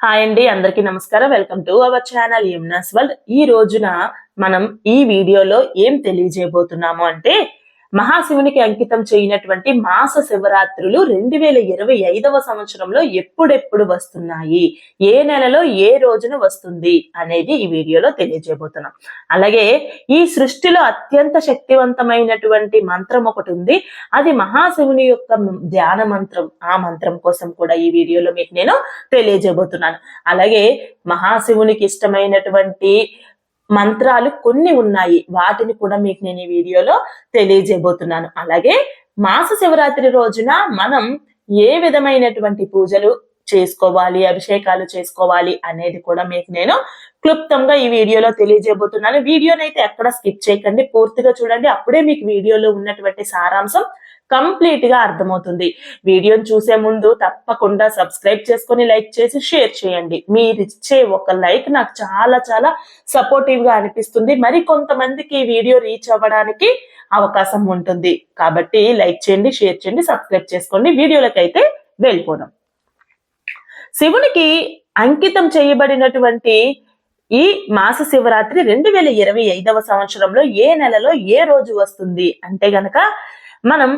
Hi అండి అందరికీ నమస్కారం. Welcome to our channel Yamuna's world. ఈ రోజున మనం ఈ వీడియోలో ఏం తెలియజేయబోతున్నాము అంటే మహాశివునికి అంకితం చేయనటువంటి మాస శివరాత్రులు రెండు వేల ఇరవై ఐదవ సంవత్సరంలో ఎప్పుడెప్పుడు వస్తున్నాయి? ఏ నెలలో ఏ రోజున వస్తుంది? అనేది ఈ వీడియోలో తెలియజేయబోతున్నాం. అలాగే ఈ సృష్టిలో అత్యంత శక్తివంతమైనటువంటి మంత్రం ఒకటి ఉంది. అది మహాశివుని యొక్క ధ్యాన మంత్రం. ఆ మంత్రం కోసం కూడా ఈ వీడియోలో మీకు నేను తెలియజేయబోతున్నాను. అలాగే మహాశివునికి ఇష్టమైనటువంటి మంత్రాలు కొన్ని ఉన్నాయి. వాటిని కూడా మీకు నేను ఈ వీడియోలో తెలియజేయబోతున్నాను. అలాగే మాస శివరాత్రి రోజున మనం ఏ విధమైనటువంటి పూజలు చేసుకోవాలి అభిషేకాలు చేసుకోవాలి అనేది కూడా మీకు నేను క్లుప్తంగా ఈ వీడియోలో తెలియజేయబోతున్నాను. వీడియోని అయితే ఎక్కడ స్కిప్ చేయకండి. పూర్తిగా చూడండి. అప్పుడే మీకు వీడియోలో ఉన్నటువంటి సారాంశం కంప్లీట్గా అర్థమవుతుంది. వీడియోని చూసే ముందు తప్పకుండా సబ్స్క్రైబ్ చేసుకొని లైక్ చేసి షేర్ చేయండి. మీరు ఇచ్చే ఒక లైక్ నాకు చాలా చాలా సపోర్టివ్గా అనిపిస్తుంది. మరి కొంతమందికి ఈ వీడియో రీచ్ అవ్వడానికి అవకాశం ఉంటుంది. కాబట్టి లైక్ చేయండి షేర్ చేయండి సబ్స్క్రైబ్ చేసుకోండి. వీడియోలకైతే అయితే వెళ్ళిపోదాం. శివునికి అంకితం చేయబడినటువంటి ఈ మాస శివరాత్రి రెండు వేల ఇరవై ఐదవ సంవత్సరంలో ఏ నెలలో ఏ రోజు వస్తుంది? అంటే గనక మనం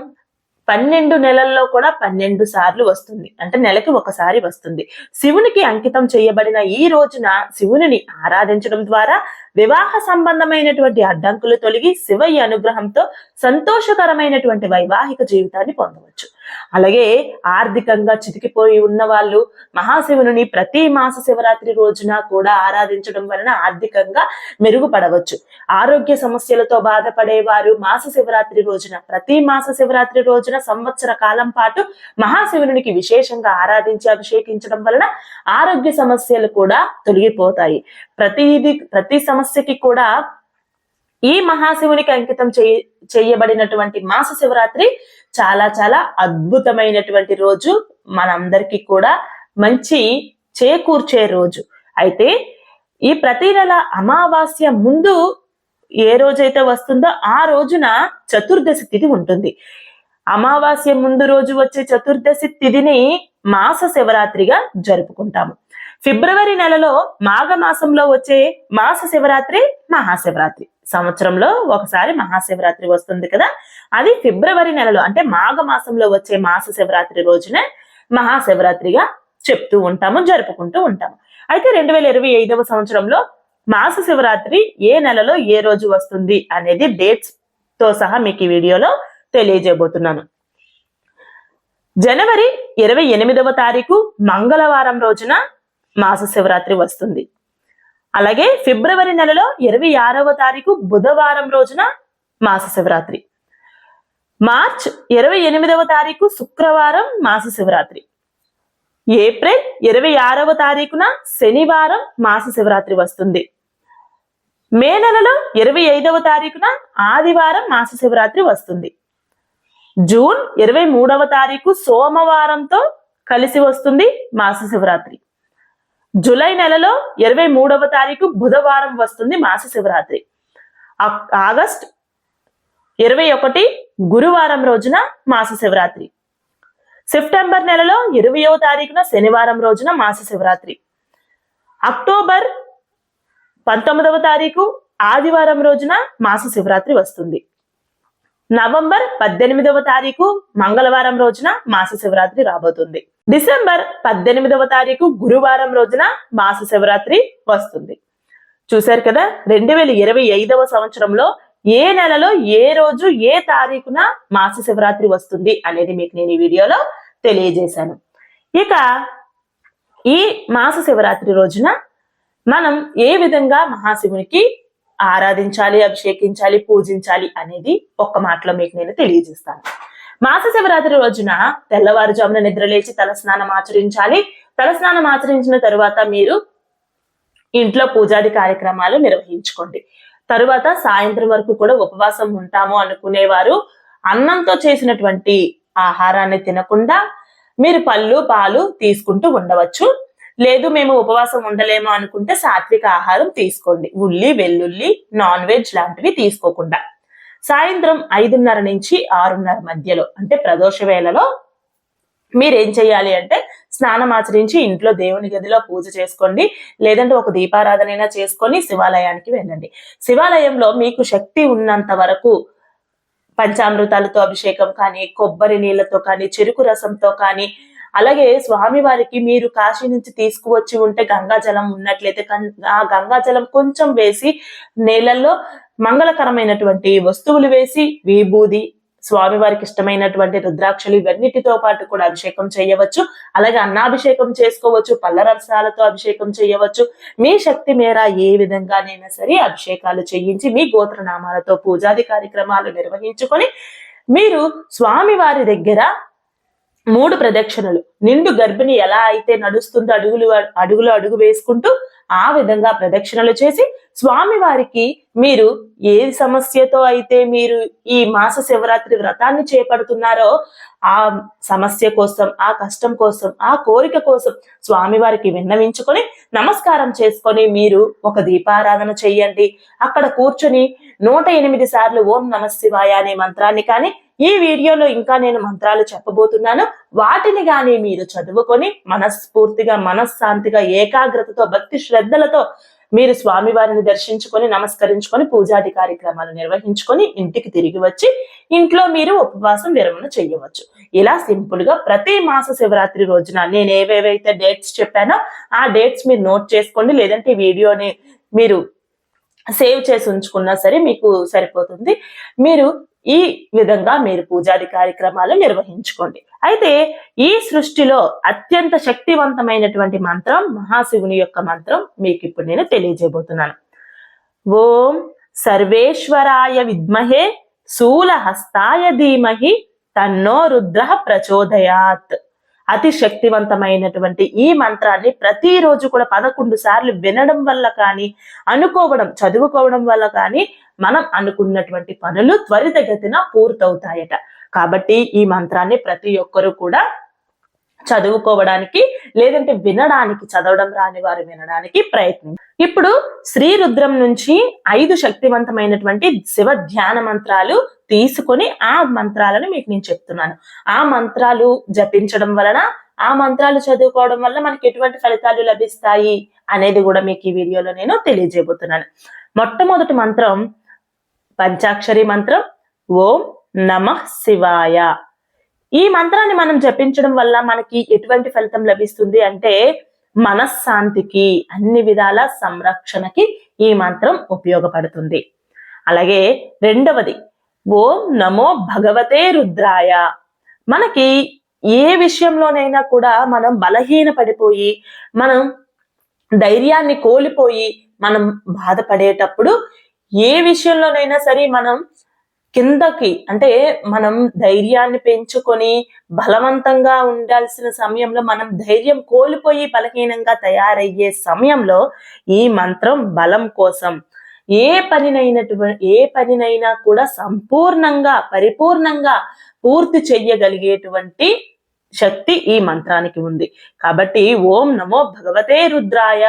పన్నెండు నెలల్లో కూడా పన్నెండు సార్లు వస్తుంది. అంటే నెలకి ఒకసారి వస్తుంది. శివునికి అంకితం చేయబడిన ఈ రోజున శివుని ఆరాధించడం ద్వారా వివాహ సంబంధమైనటువంటి అడ్డంకులు తొలగి శివయ్య అనుగ్రహంతో సంతోషకరమైనటువంటి వైవాహిక జీవితాన్ని పొందవచ్చు. అలాగే ఆర్థికంగా చితికిపోయి ఉన్న వాళ్ళు మహాశివుని ప్రతి మాస శివరాత్రి రోజున కూడా ఆరాధించడం వలన ఆర్థికంగా మెరుగుపడవచ్చు. ఆరోగ్య సమస్యలతో బాధపడేవారు మాస శివరాత్రి రోజున ప్రతి మాస శివరాత్రి రోజున సంవత్సర కాలం పాటు మహాశివునికి విశేషంగా ఆరాధించి అభిషేకించడం వలన ఆరోగ్య సమస్యలు కూడా తొలగిపోతాయి. ప్రతిది ప్రతి సమస్యకి కూడా ఈ మహాశివునికి అంకితం చేయబడినటువంటి మాస శివరాత్రి చాలా చాలా అద్భుతమైనటువంటి రోజు మనందరికీ కూడా మంచి చేకూర్చే రోజు. అయితే ఈ ప్రతి నెల అమావాస్య ముందు ఏ రోజైతే వస్తుందో ఆ రోజున చతుర్దశి తిథి ఉంటుంది. అమావాస్య ముందు రోజు వచ్చే చతుర్దశి తిథిని మాస శివరాత్రిగా జరుపుకుంటాము. ఫిబ్రవరి నెలలో మాఘ మాసంలో వచ్చే మాస శివరాత్రి మహాశివరాత్రి. సంవత్సరంలో ఒకసారి మహాశివరాత్రి వస్తుంది కదా? అది ఫిబ్రవరి నెలలో అంటే మాఘ మాసంలో వచ్చే మాస శివరాత్రి రోజునే మహాశివరాత్రిగా చెప్తూ ఉంటాము జరుపుకుంటూ ఉంటాము. అయితే రెండు వేల ఇరవై ఐదవ సంవత్సరంలో మాస శివరాత్రి ఏ నెలలో ఏ రోజు వస్తుంది అనేది డేట్స్తో సహా మీకు ఈ వీడియోలో తెలియజేయబోతున్నాను. జనవరి ఇరవై ఎనిమిదవ తారీఖు మంగళవారం రోజున మాస శివరాత్రి వస్తుంది. అలాగే ఫిబ్రవరి నెలలో ఇరవై ఆరవ తారీఖు బుధవారం రోజున మాస శివరాత్రి. మార్చ్ ఇరవై ఎనిమిదవ తారీఖు శుక్రవారం మాస శివరాత్రి. ఏప్రిల్ ఇరవై ఆరవ తారీఖున శనివారం మాస శివరాత్రి వస్తుంది. మే నెలలో ఇరవై ఐదవ తారీఖున ఆదివారం మాస శివరాత్రి వస్తుంది. జూన్ ఇరవై మూడవ తారీఖు సోమవారంతో కలిసి వస్తుంది మాస శివరాత్రి. జూలై నెలలో ఇరవై మూడవ తారీఖు బుధవారం వస్తుంది మాస శివరాత్రి. ఆగస్ట్ ఇరవై ఒకటి గురువారం రోజున మాస శివరాత్రి. సెప్టెంబర్ నెలలో ఇరవయో తారీఖున శనివారం రోజున మాస శివరాత్రి. అక్టోబర్ పంతొమ్మిదవ తారీఖు ఆదివారం రోజున మాస శివరాత్రి వస్తుంది. నవంబర్ పద్దెనిమిదవ తారీఖు మంగళవారం రోజున మాస శివరాత్రి రాబోతుంది. డిసెంబర్ పద్దెనిమిదవ తారీఖు గురువారం రోజున మాస శివరాత్రి వస్తుంది. చూశారు కదా రెండు వేల ఇరవై ఐదవ సంవత్సరంలో ఏ నెలలో ఏ రోజు ఏ తారీఖున మాస శివరాత్రి వస్తుంది అనేది మీకు నేను ఈ వీడియోలో తెలియజేశాను. ఇక ఈ మాస శివరాత్రి రోజున మనం ఏ విధంగా మహాశివునికి ఆరాధించాలి అభిషేకించాలి పూజించాలి అనేది ఒక్క మాటలో మీకు నేను తెలియజేస్తాను. మాస శివరాత్రి రోజున తెల్లవారుజామున నిద్రలేచి తలస్నానం ఆచరించాలి. తలస్నానం ఆచరించిన తరువాత మీరు ఇంట్లో పూజాది కార్యక్రమాలు నిర్వహించుకోండి. తరువాత సాయంత్రం వరకు కూడా ఉపవాసం ఉంటాము అనుకునేవారు. అన్నంతో చేసినటువంటి ఆహారాన్ని తినకుండా మీరు పళ్ళు పాలు తీసుకుంటూ ఉండవచ్చు. లేదు మేము ఉపవాసం ఉండలేము అనుకుంటే సాత్విక ఆహారం తీసుకోండి. ఉల్లి వెల్లుల్లి నాన్ వెజ్ లాంటివి తీసుకోకుండా. సాయంత్రం ఐదున్నర నుంచి ఆరున్నర మధ్యలో అంటే ప్రదోష వేళలో మీరేం చేయాలి అంటే స్నానం ఆచరించి ఇంట్లో దేవుని గదిలో పూజ చేసుకోండి లేదంటే ఒక దీపారాధన అయినా చేసుకొని శివాలయానికి వెళ్ళండి. శివాలయంలో మీకు శక్తి ఉన్నంత వరకు పంచామృతాలతో అభిషేకం కానీ కొబ్బరి నీళ్ళతో కానీ చెరుకు రసంతో కానీ అలాగే స్వామివారికి మీరు కాశీ నుంచి తీసుకువచ్చి ఉంటే గంగాజలం ఉన్నట్లయితే కన్- ఆ గంగాజలం కొంచెం వేసి నేలల్లో మంగళకరమైనటువంటి వస్తువులు వేసి విభూది స్వామివారికి ఇష్టమైనటువంటి రుద్రాక్షలు ఇవన్నిటితో పాటు కూడా అభిషేకం చేయవచ్చు. అలాగే అన్నాభిషేకం చేసుకోవచ్చు పల్లరసాలతో అభిషేకం చేయవచ్చు. మీ శక్తి మేర ఏ విధంగానైనా సరే అభిషేకాలు చేయించి మీ గోత్రనామాలతో పూజాది కార్యక్రమాలు నిర్వహించుకొని మీరు స్వామివారి దగ్గర మూడు ప్రదక్షిణలు. నిండు గర్భిణి ఎలా అయితే నడుస్తుందో అడుగులు అడుగులు అడుగు వేసుకుంటూ ఆ విధంగా ప్రదక్షిణలు చేసి స్వామివారికి మీరు ఏ సమస్యతో అయితే మీరు ఈ మాస శివరాత్రి వ్రతాన్ని చేపడుతున్నారో ఆ సమస్య కోసం ఆ కష్టం కోసం ఆ కోరిక కోసం స్వామివారికి విన్నవించుకొని నమస్కారం చేసుకొని మీరు ఒక దీపారాధన చెయ్యండి అక్కడ కూర్చొని నూట ఎనిమిది సార్లు ఓం నమ శివాయ అనే మంత్రాన్ని కానీ ఈ వీడియోలో ఇంకా నేను మంత్రాలు చెప్పబోతున్నాను. వాటిని గాని మీరు చదువుకొని మనస్ఫూర్తిగా మనశ్శాంతిగా ఏకాగ్రతతో భక్తి శ్రద్ధలతో మీరు స్వామివారిని దర్శించుకొని నమస్కరించుకొని పూజాది కార్యక్రమాలు నిర్వహించుకొని ఇంటికి తిరిగి వచ్చి ఇంట్లో మీరు ఉపవాసం విరమణ చేయవచ్చు. ఇలా సింపుల్గా ప్రతి మాస శివరాత్రి రోజున నేను ఏవేవైతే డేట్స్ చెప్పానో ఆ డేట్స్ మీరు నోట్ చేసుకోండి. లేదంటే వీడియోని మీరు సేవ్ చేసి ఉంచుకున్నా సరే మీకు సరిపోతుంది. మీరు ఈ విధంగా మీరు పూజాది కార్యక్రమాలు నిర్వహించుకోండి. అయితే ఈ సృష్టిలో అత్యంత శక్తివంతమైనటువంటి మంత్రం మహాశివుని యొక్క మంత్రం మీకు ఇప్పుడు నేను తెలియజేయబోతున్నాను. ఓం సర్వేశ్వరాయ విద్మహే శూలహస్తాయ ధీమహి తన్నో రుద్ర ప్రచోదయాత్. అతి శక్తివంతమైనటువంటి ఈ మంత్రాన్ని ప్రతిరోజు కూడా పదకొండు సార్లు వినడం వల్ల కానీ అనుకోవడం చదువుకోవడం వల్ల కానీ మనం అనుకున్నటువంటి పనులు త్వరితగతిన పూర్తవుతాయట. కాబట్టి ఈ మంత్రాన్ని ప్రతి ఒక్కరూ కూడా చదువుకోవడానికి లేదంటే వినడానికి చదవడం రాని వారు వినడానికి ప్రయత్నం. ఇప్పుడు శ్రీ రుద్రం నుంచి ఐదు శక్తివంతమైనటువంటి శివ ధ్యాన మంత్రాలు తీసుకొని ఆ మంత్రాలను మీకు నేను చెప్తున్నాను. ఆ మంత్రాలు జపించడం వలన ఆ మంత్రాలు చదువుకోవడం వల్ల మనకి ఎటువంటి ఫలితాలు లభిస్తాయి అనేది కూడా మీకు ఈ వీడియోలో నేను తెలియజేయబోతున్నాను. మొట్టమొదటి మంత్రం పంచాక్షరి మంత్రం ఓం నమ శివాయ. ఈ మంత్రాన్ని మనం జపించడం వల్ల మనకి ఎటువంటి ఫలితం లభిస్తుంది అంటే మనశ్శాంతికి అన్ని విధాల సంరక్షణకి ఈ మంత్రం ఉపయోగపడుతుంది. అలాగే రెండవది ఓం నమో భగవతే రుద్రాయ. మనకి ఏ విషయంలోనైనా కూడా మనం బలహీన పడిపోయి మనం ధైర్యాన్ని కోల్పోయి మనం బాధపడేటప్పుడు ఏ విషయంలోనైనా సరే మనం కిందకి అంటే మనం ధైర్యాన్ని పెంచుకొని బలవంతంగా ఉండాల్సిన సమయంలో మనం ధైర్యం కోల్పోయి బలహీనంగా తయారయ్యే సమయంలో ఈ మంత్రం బలం కోసం. ఏ పనినైనటువంటి ఏ పనినైనా కూడా సంపూర్ణంగా పరిపూర్ణంగా పూర్తి చెయ్యగలిగేటువంటి శక్తి ఈ మంత్రానికి ఉంది. కాబట్టి ఓం నమో భగవతే రుద్రాయ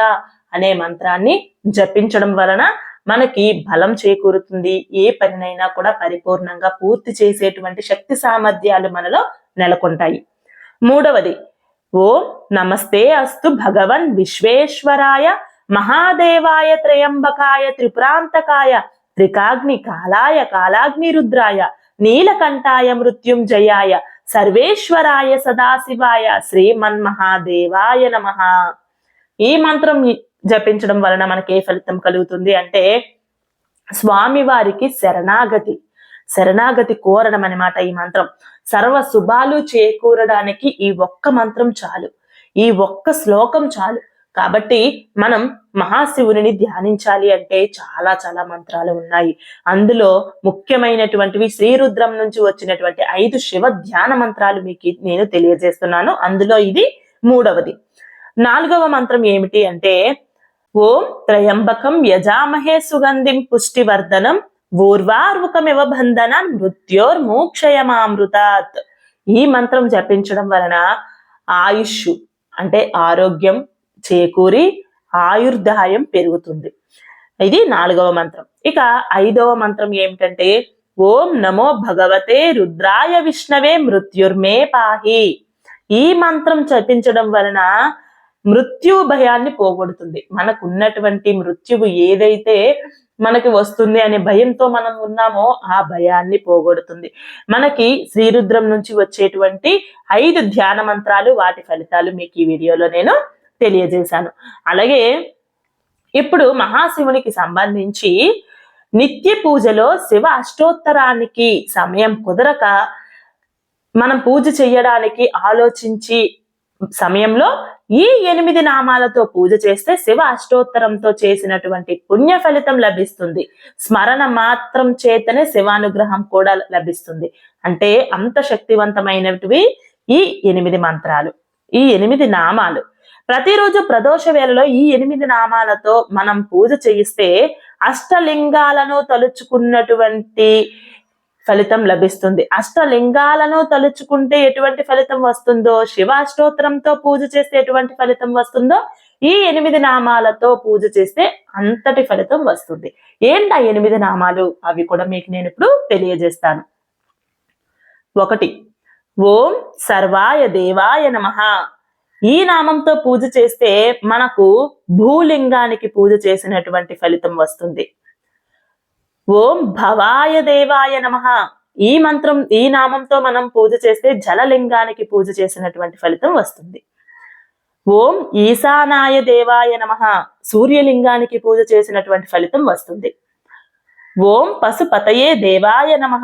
అనే మంత్రాన్ని జపించడం వలన మనకి బలం చేకూరుతుంది. ఏ పనినైనా కూడా పరిపూర్ణంగా పూర్తి చేసేటువంటి శక్తి సామర్థ్యాలు మనలో నెలకొంటాయి. మూడవది ఓం నమస్తే అస్తు భగవన్ విశ్వేశ్వరాయ మహాదేవాయ త్రయంబకాయ త్రిపురాంతకాయ త్రికాగ్ని కాలాయ కాలాగ్ని రుద్రాయ నీలకంఠాయ మృత్యుంజయాయ సర్వేశ్వరాయ సదాశివాయ శ్రీమన్మహాదేవాయ నమ. ఈ మంత్రం జపించడం వలన మనకి ఏ ఫలితం కలుగుతుంది అంటే స్వామి వారికి శరణాగతి శరణాగతి కోరడం అనమాట ఈ మంత్రం. సర్వ శుభాలు చేకూరడానికి ఈ ఒక్క మంత్రం చాలు. ఈ ఒక్క శ్లోకం చాలు. కాబట్టి మనం మహాశివుని ధ్యానించాలి అంటే చాలా చాలా మంత్రాలు ఉన్నాయి. అందులో ముఖ్యమైనటువంటివి శ్రీరుద్రం నుంచి వచ్చినటువంటి ఐదు శివ ధ్యాన మంత్రాలు మీకు నేను తెలియజేస్తున్నాను. అందులో ఇది మూడవది. నాలుగవ మంత్రం ఏమిటి అంటే ఓం త్రయంబకం యజామహే సుగంధిం పుష్టివర్ధనం. ఊర్వార్వుకమివ బంధనం మృత్యోర్మోక్షయమామృతాత్. ఈ మంత్రం జపించడం వలన ఆయుష్ అంటే ఆరోగ్యం చేకూరి ఆయుర్దాయం పెరుగుతుంది. ఇది నాలుగవ మంత్రం. ఇక ఐదవ మంత్రం ఏమిటంటే ఓం నమో భగవతే రుద్రాయ విష్ణవే మృత్యుర్మే పాహి. ఈ మంత్రం జపించడం వలన మృత్యు భయాన్ని పోగొడుతుంది. మనకు ఉన్నటువంటి మృత్యువు ఏదైతే మనకి వస్తుంది అనే భయంతో మనం ఉన్నామో ఆ భయాన్ని పోగొడుతుంది. మనకి శ్రీరుద్రం నుంచి వచ్చేటువంటి ఐదు ధ్యాన మంత్రాలు వాటి ఫలితాలు మీకు ఈ వీడియోలో నేను తెలియజేశాను. అలాగే ఇప్పుడు మహాశివునికి సంబంధించి నిత్య పూజలో శివ అష్టోత్తరానికి సమయం కుదరక మనం పూజ చేయడానికి ఆలోచించి సమయంలో ఈ ఎనిమిది నామాలతో పూజ చేస్తే శివ అష్టోత్తరంతో చేసినటువంటి పుణ్య ఫలితం లభిస్తుంది. స్మరణ మాత్రం చేతనే శివానుగ్రహం కూడా లభిస్తుంది. అంటే అంత శక్తివంతమైనవి ఈ ఎనిమిది మంత్రాలు ఈ ఎనిమిది నామాలు. ప్రతిరోజు ప్రదోష వేళలో ఈ ఎనిమిది నామాలతో మనం పూజ చేయిస్తే అష్టలింగాలను తలుచుకున్నటువంటి ఫలితం లభిస్తుంది. అష్టలింగాలను తలుచుకుంటే ఎటువంటి ఫలితం వస్తుందో శివాష్టోత్రంతో పూజ చేస్తే ఎటువంటి ఫలితం వస్తుందో ఈ ఎనిమిది నామాలతో పూజ చేస్తే అంతటి ఫలితం వస్తుంది. ఏంటి ఆ ఎనిమిది నామాలు? అవి కూడా మీకు నేను ఇప్పుడు తెలియజేస్తాను. ఒకటి ఓం సర్వాయ దేవాయ నమ. ఈ నామంతో పూజ చేస్తే మనకు భూలింగానికి పూజ చేసినటువంటి ఫలితం వస్తుంది. ఓం భవాయ దేవాయ నమ. ఈ మంత్రం ఈ నామంతో మనం పూజ చేస్తే జలలింగానికి పూజ చేసినటువంటి ఫలితం వస్తుంది. ఓం ఈశానాయ దేవాయ నమ. సూర్యలింగానికి పూజ చేసినటువంటి ఫలితం వస్తుంది. ఓం పశుపతయే దేవాయ నమ.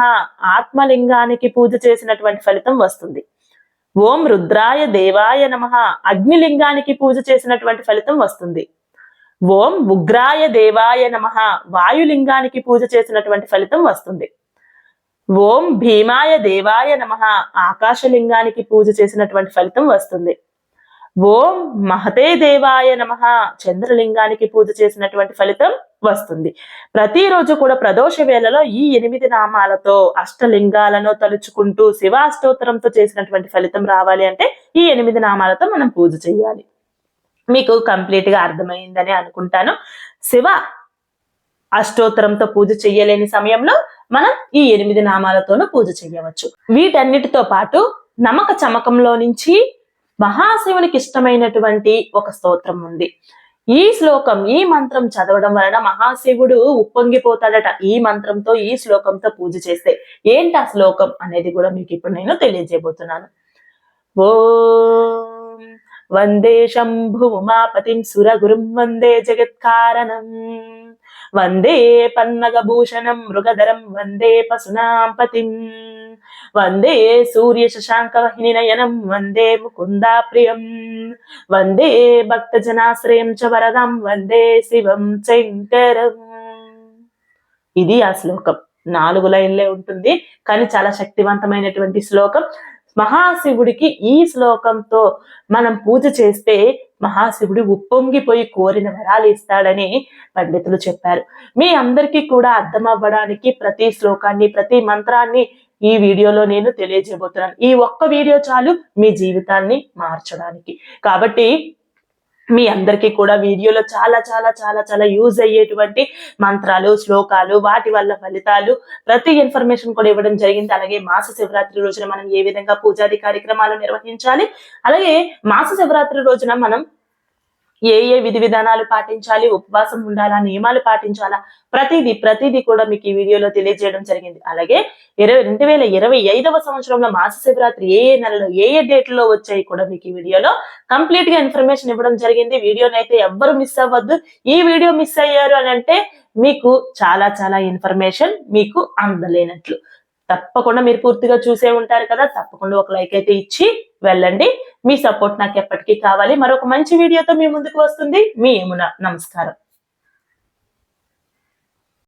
ఆత్మలింగానికి పూజ చేసినటువంటి ఫలితం వస్తుంది. ఓం రుద్రాయ దేవాయ నమ. అగ్నిలింగానికి పూజ చేసినటువంటి ఫలితం వస్తుంది. ఓం ఉగ్రాయ దేవాయ నమ. వాయులింగానికి పూజ చేసినటువంటి ఫలితం వస్తుంది. ఓం భీమాయ దేవాయ నమ. ఆకాశలింగానికి పూజ చేసినటువంటి ఫలితం వస్తుంది. ఓం మహతే దేవాయ నమ. చంద్రలింగానికి పూజ చేసినటువంటి ఫలితం వస్తుంది. ప్రతిరోజు కూడా ప్రదోష వేళలో ఈ ఎనిమిది నామాలతో అష్టలింగాలను తలుచుకుంటూ శివాష్టోత్తరంతో చేసినటువంటి ఫలితం రావాలి అంటే ఈ ఎనిమిది నామాలతో మనం పూజ చేయాలి. మీకు కంప్లీట్గా అర్థమైందని అనుకుంటాను. శివ అష్టోత్తరంతో పూజ చెయ్యలేని సమయంలో మనం ఈ ఎనిమిది నామాలతోనూ పూజ చేయవచ్చు వీటన్నిటితో పాటు నమక చమకంలో నుంచి మహాశివునికి ఇష్టమైనటువంటి ఒక స్తోత్రం ఉంది. ఈ శ్లోకం ఈ మంత్రం చదవడం వలన మహాశివుడు ఉప్పొంగిపోతాడట ఈ మంత్రంతో ఈ శ్లోకంతో పూజ చేస్తే. ఏంటి ఆ శ్లోకం అనేది కూడా మీకు ఇప్పుడు నేను తెలియజేయబోతున్నాను. ఓ వందే శంభుమాపతిం సురగురుం వందే జగత్కారణం వందే పన్నగభూషణం మృగధరం వందే పశునాం పతిం వందే సూర్య శశాంకవహిని నయనం వందే ముకుందా ప్రియం వందే భక్తజనాశ్రయం చ వరదం వందే శివం శంకరం ఇది ఆ శ్లోకం నాలుగు లైన్లే ఉంటుంది. కానీ చాలా శక్తివంతమైనటువంటి శ్లోకం. మహాశివుడికి ఈ శ్లోకంతో మనం పూజ చేస్తే మహాశివుడు ఉప్పొంగిపోయి కోరిన వరాలు ఇస్తాడని పండితులు చెప్పారు. మీ అందరికీ కూడా అర్థం అవ్వడానికి ప్రతి శ్లోకాన్ని ప్రతి మంత్రాన్ని ఈ వీడియోలో నేను తెలియజేయబోతున్నాను. ఈ ఒక్క వీడియో చాలు మీ జీవితాన్ని మార్చడానికి. కాబట్టి మీ అందరికీ కూడా వీడియోలో చాలా చాలా చాలా చాలా యూజ్ అయ్యేటువంటి మంత్రాలు శ్లోకాలు వాటి వల్ల ఫలితాలు ప్రతి ఇన్ఫర్మేషన్ కూడా ఇవ్వడం జరిగింది. అలాగే మాస శివరాత్రి రోజున మనం ఏ విధంగా పూజాది కార్యక్రమాలు నిర్వహించాలి? అలాగే మాస శివరాత్రి రోజున మనం ఏ ఏ విధి విధానాలు పాటించాలి ఉపవాసం ఉండాలా నియమాలు పాటించాలా ప్రతిదీ ప్రతిదీ కూడా మీకు ఈ వీడియోలో తెలియజేయడం జరిగింది. అలాగే ఇరవై రెండు వేల ఇరవై ఐదవ సంవత్సరంలో మాస శివరాత్రి ఏ ఏ నెలలో ఏ ఏ డేట్లో వచ్చాయి కూడా మీకు ఈ వీడియోలో కంప్లీట్గా ఇన్ఫర్మేషన్ ఇవ్వడం జరిగింది. వీడియోని అయితే ఎవ్వరు మిస్ అవ్వద్దు. ఈ వీడియో మిస్ అయ్యారు అని అంటే మీకు చాలా చాలా ఇన్ఫర్మేషన్ మీకు అందలేనట్లు. తప్పకుండా మీరు పూర్తిగా చూసే ఉంటారు కదా తప్పకుండా ఒక లైక్ అయితే ఇచ్చి వెళ్ళండి. మీ సపోర్ట్ నాకు ఎప్పటికీ కావాలి. మరొక మంచి వీడియోతో మీ ముందుకు వస్తుంది. మీ యమున. నమస్కారం.